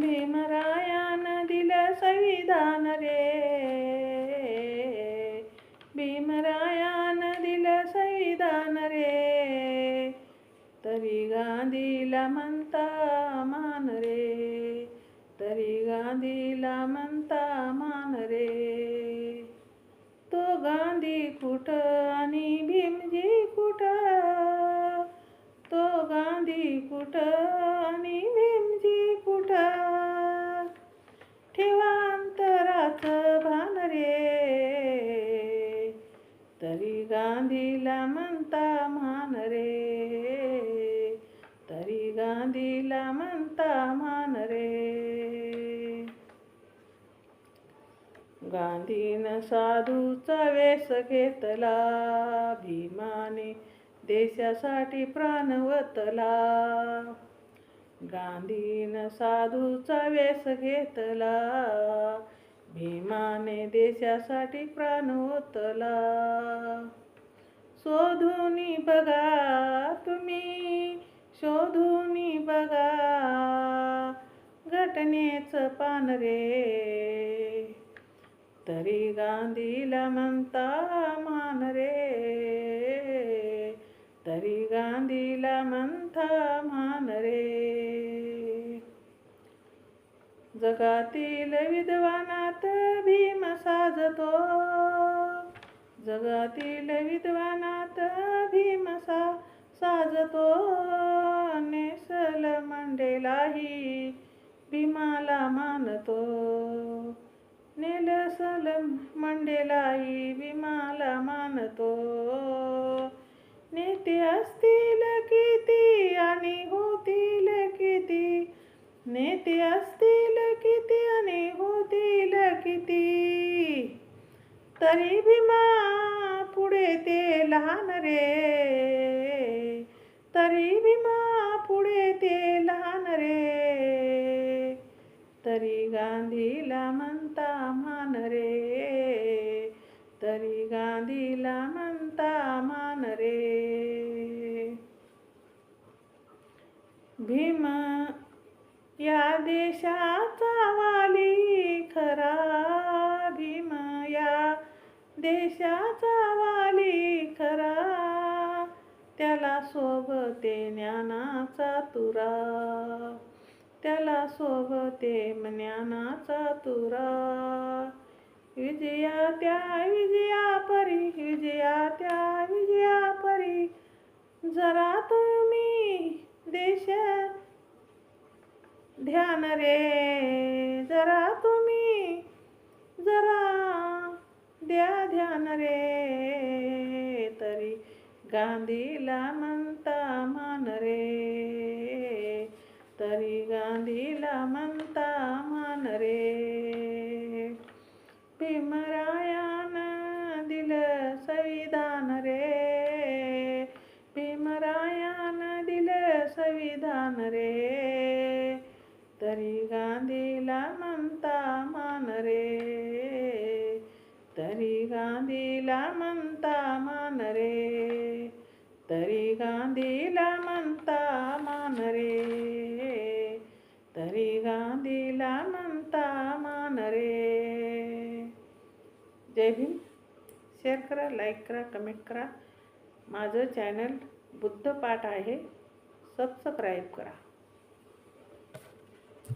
भीमरायान दिलं संविधान रे भीमरायान दिलं संविधान रे तरी गांधीला म्हणता मान रे तरी गांधीला म्हणता मान रे तो गांधी कुठं आणि भीमजी कुठं तो गांधी कुठं गांधीनं साधूचा वेश घेतला. भीमाने देशासाठी प्राणवतला गांधीनं साधूचा वेश घेतला. भीमाने देशासाठी प्राण ओतला शोधूनी बघा तुम्ही शोधूनी बघा. घटनेचं पान रे तरी गांधीला म्हणता मान रे. तरी गांधीला म्हणता मान रे. जगातील विद्वानात भीम साजतो. जगातील विद्वानात भीम सा साजतो. नेसल मंडेलाही भीमाला मानतो. नेलसलम मंडेलाही विमाला मानतो. नेते असतील किती आणि होतील किती? नेते असतील किती आणि होतील किती? तरी भीमा पुढे ते लहान रे. तरी भीमा भीम या देशाचा वाली खरा भीम या देशाचा वाली खरा. त्याला सोबते ज्ञानाचा तुरा. त्याला सोबते ज्ञानाचा तुरा. विजया त्या विजया परी विजया त्या विजया परी. जरा तुम्ही देश. ध्यान रे जरा तुम्ही जरा द्या ध्यान रे. तरी गांधीला म्हणता मान रे. तरी गांधीला म्हणता मान रे. भीमरायान म्हणता मान रे. तरी गांधीला म्हणता मान रे. तरी गांधीला म्हणता मान रे. जय भीम. शेअर करा लाईक करा कमेंट करा. माझं चॅनल बुद्धपाठ आहे. सबस्क्राईब करा.